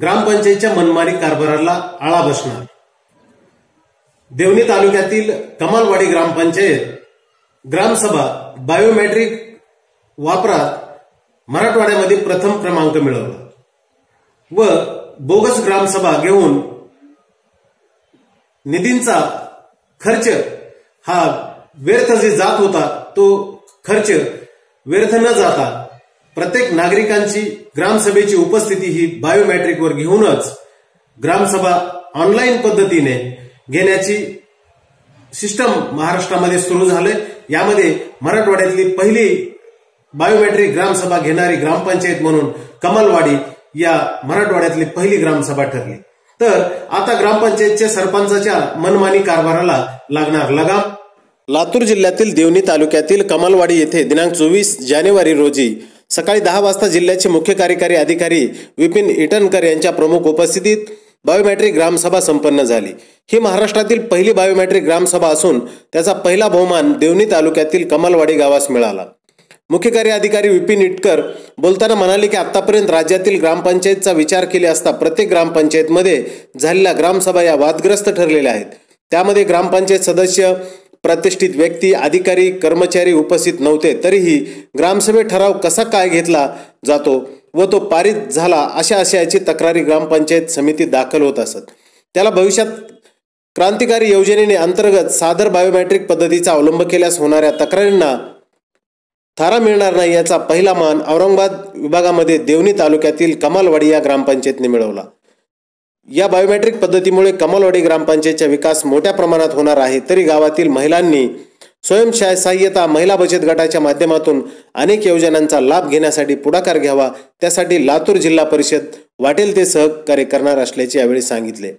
ग्रामपंचायतच्या मनमानी कारभाराला आळा बसणार. देवणी तालुक्यातील कमालवाडी ग्रामपंचायत ग्रामसभा बायोमेट्रिक वापरात मराठवाड्यामध्ये प्रथम क्रमांक मिळवला. व बोगस ग्रामसभा घेऊन निधींचा खर्च हा व्यर्थ जे जात होता तो खर्च व्यर्थ न जाता प्रत्येक नागरिकांची ग्रामसभेची उपस्थिती ही बायोमॅट्रिकवर घेऊनच ग्रामसभा ऑनलाईन पद्धतीने घेण्याची सिस्टम महाराष्ट्रामध्ये सुरू झाले यामध्ये मराठवाड्यातली पहिली बायोमॅट्रिक ग्रामसभा घेणारी ग्रामपंचायत म्हणून कमलवाडी या मराठवाड्यातली पहिली ग्रामसभा ठरली. तर आता ग्रामपंचायतच्या सरपंचाच्या मनमानी कारभाराला लागणार लगाम. लातूर जिल्ह्यातील देवणी तालुक्यातील कमलवाडी येथे दिनांक चोवीस जानेवारी रोजी सकाळी दहा वाजता जिल्ह्याचे मुख्य कार्यकारी अधिकारी विपिन इटनकर यांच्या प्रमुख उपस्थितीत बायोमॅट्रिक ग्रामसभा संपन्न झाली. ही महाराष्ट्रातील पहिली बायोमॅट्रिक ग्रामसभा असून त्याचा पहिला बहुमान देवणी तालुक्यातील कमलवाडी गावास मिळाला. मुख्य कार्य अधिकारी विपिन इटकर बोलताना म्हणाले की आतापर्यंत राज्यातील ग्रामपंचायतचा विचार केले असता प्रत्येक ग्रामपंचायतमध्ये झालेल्या ग्रामसभा या वादग्रस्त ठरलेल्या आहेत. त्यामध्ये ग्रामपंचायत सदस्य प्रतिष्ठित व्यक्ती अधिकारी कर्मचारी उपस्थित नव्हते तरीही ग्रामसभेत ठराव कसा काय घेतला जातो व तो पारित झाला अशा आशयाची तक्रारी ग्रामपंचायत समिती दाखल होत असत. त्याला भविष्यात क्रांतिकारी योजनेने अंतर्गत सादर बायोमॅट्रिक पद्धतीचा अवलंब केल्यास होणाऱ्या तक्रारींना थारा मिळणार नाही याचा पहिला मान औरंगाबाद विभागामध्ये देवणी तालुक्यातील कमालवाडी या ग्रामपंचायतने मिळवला. या बायोमेट्रिक पद्धतीमुळे कमालवाडी ग्रामपंचायतचा विकास मोठ्या प्रमाणात होणार आहे तरी गावातील महिलांनी स्वयंसहाय्यता महिला बचत गटाच्या माध्यमातून अनेक योजनांचा लाभ घेण्यासाठी पुढाकार घ्यावा त्यासाठी लातूर जिल्हा परिषद वाटेल ते सहकार्य करणार असल्याचे यावेळी सांगितले.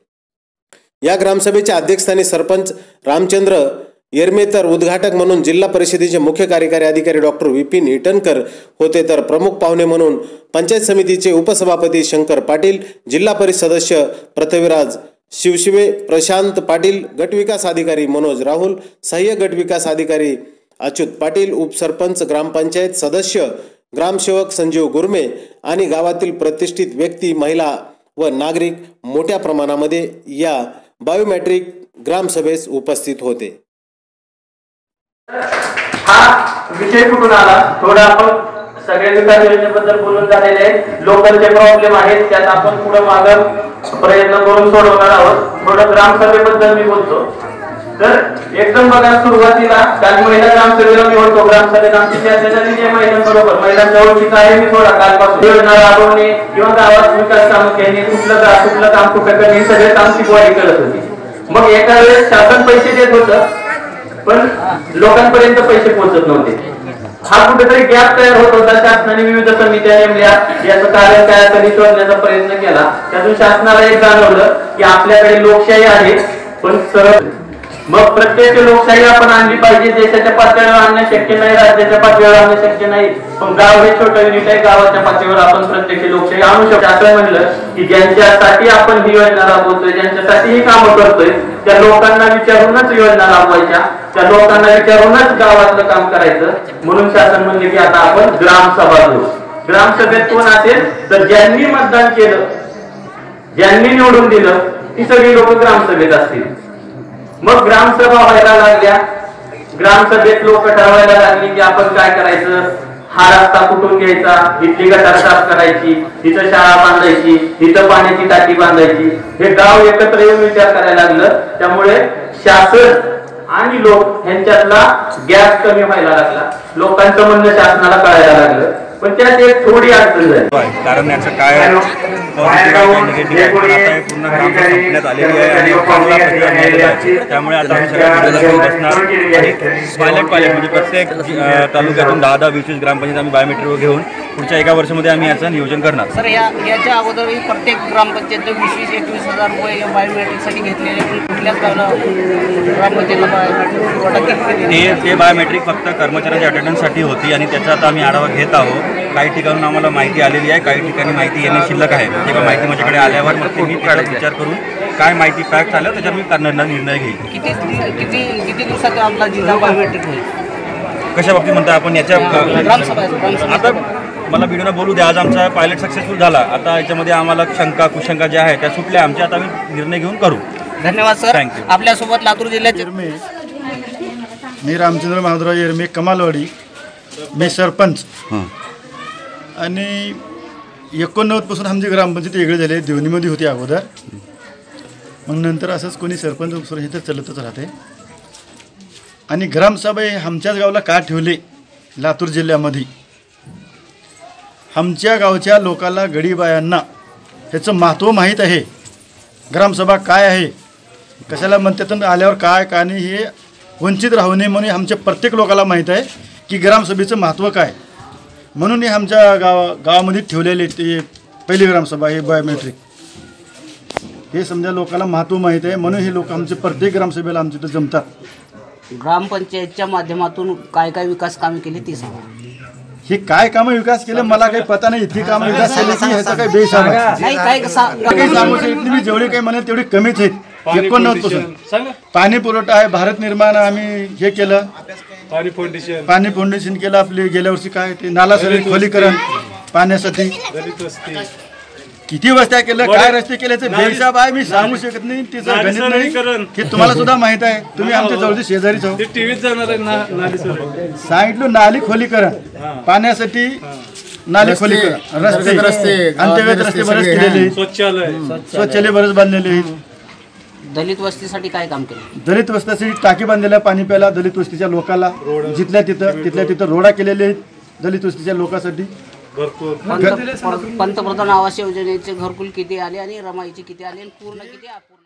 या ग्रामसभेच्या अध्यक्षस्थानी सरपंच रामचंद्र येरमेतर उद्घाटक म्हणून जिल्हा परिषदेचे मुख्य कार्यकारी अधिकारी डॉक्टर विपिन इटनकर होते तर प्रमुख पाहुणे म्हणून पंचायत समितीचे उपसभापती शंकर पाटील जिल्हा परिषद सदस्य पृथ्वीराज शिवशिवे प्रशांत पाटील गटविकास अधिकारी मनोज राहुल सहाय्यक गटविकास अधिकारी अच्युत पाटील उपसरपंच ग्रामपंचायत सदस्य ग्रामसेवक संजीव गुरमे आणि गावातील प्रतिष्ठित व्यक्ती महिला व नागरिक मोठ्या प्रमाणामध्ये या बायोमॅट्रिक ग्रामसभेस उपस्थित होते. हा विषय कुठून आला? थोडं आपण सगळ्या विकास योजनेबद्दल बोलून झालेले आहेत. लोकलचे प्रॉब्लेम आहेत त्यात आपण पुढे माग प्रयत्न करून सोडवणार आहोत. थोडं ग्रामसभेबद्दल मी बोलतो. तर एकदम बघा सुरुवातीला काल महिला ग्रामसभेला मी होतो. ग्रामसभेत आमची चर्चा झाली त्या महिलांबरोबर. महिलांच्या ओळखीचा आहे मी थोडा कालपासून. योजना राबवणे किंवा गावात विकास काम केले कुठलं गा- कुठलं काम कुठं करणे हे सगळे कामची बॉडी करत होती. मग एका वेळेस शासन पैसे देत होतं. पण लोकांपर्यंत पैसे पोहोचत नव्हते. हा कुठेतरी गॅप तयार होत होता. शासनाने विविध समित्या नेमल्या. याचं कार्य काय असेल शोधण्याचा प्रयत्न केला. त्यातून शासनाला एक जाणवलं की आपल्याकडे लोकशाही आहे. पण सरळ मग प्रत्येक लोकशाही आपण आणली पाहिजे देशाच्या पातळीवर आणणं शक्य नाही राज्याच्या पातळीवर आणणं शक्य नाही. पण गाव हे छोटं युनिट आहे गावाच्या पातळीवर आपण प्रत्येक लोकशाही आणू शकतो. असं म्हणलं की ज्यांच्यासाठी आपण ही योजना राबवतोय ज्यांच्यासाठी ही कामं करतोय त्या लोकांना विचारूनच योजना राबवायच्या त्या लोकांना विचारूनच गावातलं काम करायचं. म्हणून शासन म्हणले की आता आपण ग्रामसभा घेऊ. ग्रामसभेत कोण असेल तर ज्यांनी मतदान केलं ज्यांनी निवडून दिलं ती सगळी लोक ग्रामसभेत असतील. मग ग्रामसभा व्हायला लागल्या. ग्रामसभेत लोक ठरवायला लागली की आपण काय करायचं? हा रस्ता कुठून घ्यायचा? इथली गटार साफ करायची तिथं शाळा बांधायची तिथं पाण्याची टाकी बांधायची. हे गाव एकत्र येऊन विचार करायला लागलं. त्यामुळे शासन आणि लोक यांच्यातला गॅप कमी व्हायला लागला. लोकांचं म्हणणं शासनाला कळायला लागलं. पण त्यात एक थोडी अडचण झाली. आहे. कारण याचं काय पूर्ण संपण्यात आलेली आहे आणि त्यामुळे आता आम्ही सगळ्या बसणार. पायलट पायलट म्हणजे प्रत्येक तालुक्यातून दहा दहा वीस वीस ग्रामपंचायत आम्ही बायोमेट्रिकवर घेऊन पुढच्या एका वर्षामध्ये आम्ही याचं नियोजन करणार. सर या याच्या अगोदरही प्रत्येक ग्रामपंचायत वीस वीस एकवीस हजार रुपये या बायोमेट्रिकसाठी घेतलेले कुठल्याच ग्रामपंचायतला बायोमेट्रिक ते बायोमेट्रिक फक्त कर्मचाऱ्यांच्या अटेंडन्ससाठी होती आणि त्याचा आता आम्ही आढावा घेत आहोत. काही ठिकाणून आम्हाला माहिती आलेली आहे. काही ठिकाणी माहिती येणे शिल्लक आहे. तेव्हा माहिती माझ्याकडे आल्यावर मग ते मी त्याच्यात विचार करून काय माहिती फॅक्ट आलं त्याच्यावर मी करणार निर्णय घेईल किती किती किती दिवसात आपला जिल्हा बायोमेट्रिक होईल? कशा बाबतीत म्हणता आपण? याच्या आता मला व्हिडिओला बोलू द्या. आज आमचा पायलट सक्सेसफुल झाला. आता याच्यामध्ये आम्हाला शंका कुशंका ज्या आहेत त्या सुटल्या. आमच्या आता आम्ही निर्णय घेऊन करू. धन्यवाद सर. You. आपल्यासोबत लातूर जिल्ह्याचे मी रामचंद्र महादराव येरमे कमालवाडी. मी सरपंच. आणि एकोणनव्वदपासून आमची ग्रामपंचायत वेगळी झाली. आहे देवणीमध्ये होती अगोदर. मग नंतर असंच कोणी सरपंच हे तर चालतच राहते. आणि ग्रामसभा हे आमच्याच गावाला का ठेवले? लातूर जिल्ह्यामध्ये. आमच्या गावच्या लोकाला गडीबायांना ह्याचं महत्त्व माहीत आहे. ग्रामसभा काय आहे? कशाला म्हणतात आल्यावर काय काय नाही हे वंचित राहू नये म्हणून आमच्या प्रत्येक लोकाला माहीत आहे की ग्रामसभेचं महत्त्व काय? म्हणून हे आमच्या गावा गावामध्ये ठेवलेले ते पहिली ग्रामसभा हे बायोमेट्रिक हे समजा लोकांना महत्त्व माहीत आहे म्हणून हे लोक आमचे प्रत्येक ग्रामसभेला आमच्या इथं जमतात. ग्रामपंचायतच्या माध्यमातून काय काय विकास कामे केली ती सांगा. हे काय कामं विकास केले मला काही पता नाही इतकी कामं विकास केली की ह्याचा काही बेहिसाब आहे काही सांगू. शकत मी जेवढी काही म्हणेन तेवढी कमीच आहेत. एकोणनव्वदपासून. पाणी पुरवठा आहे भारत निर्माण आम्ही हे केलं. पाणी फाउंडेशन पाणी फाउंडेशन केलं आपले गेल्या वर्षी काय ते नाला सगळे खोलीकरण पाण्यासाठी. दलित वस्ती. किती वस्त्या केलं काय रस्ते केल्याचं बेहिसाब आहे मी सांगू शकत नाही तिचं गणित नाही. हे तुम्हाला सुद्धा माहीत आहे. तुम्ही आमच्या जवळचे शेजारीच आहो. ते टीव्हीत जाणार आहे ना नाली सर सांगितलं नाली खोलीकरण. पाण्यासाठी नाली खोलीकरण. रस्ते. अंत्यगत रस्ते बरेच केलेले. आहेत. स्वच्छालय. शौचालय बरेच बांधलेले. आहेत दलित वस्तीसाठी काय काम केलं? दलित वस्त्यासाठी टाकी बांधलेल्या पाणी प्यायला दलित वस्तीच्या लोकांना जिथल्या तिथं तिथल्या तिथं रोडा केलेले आहेत दलित वस्तीच्या लोकांसाठी. पंत- पंतप्रधान आवास योजनेचे घरकुल किती आले आणि रमाईचे किती आले आणि पूर्ण किती अपूर्ण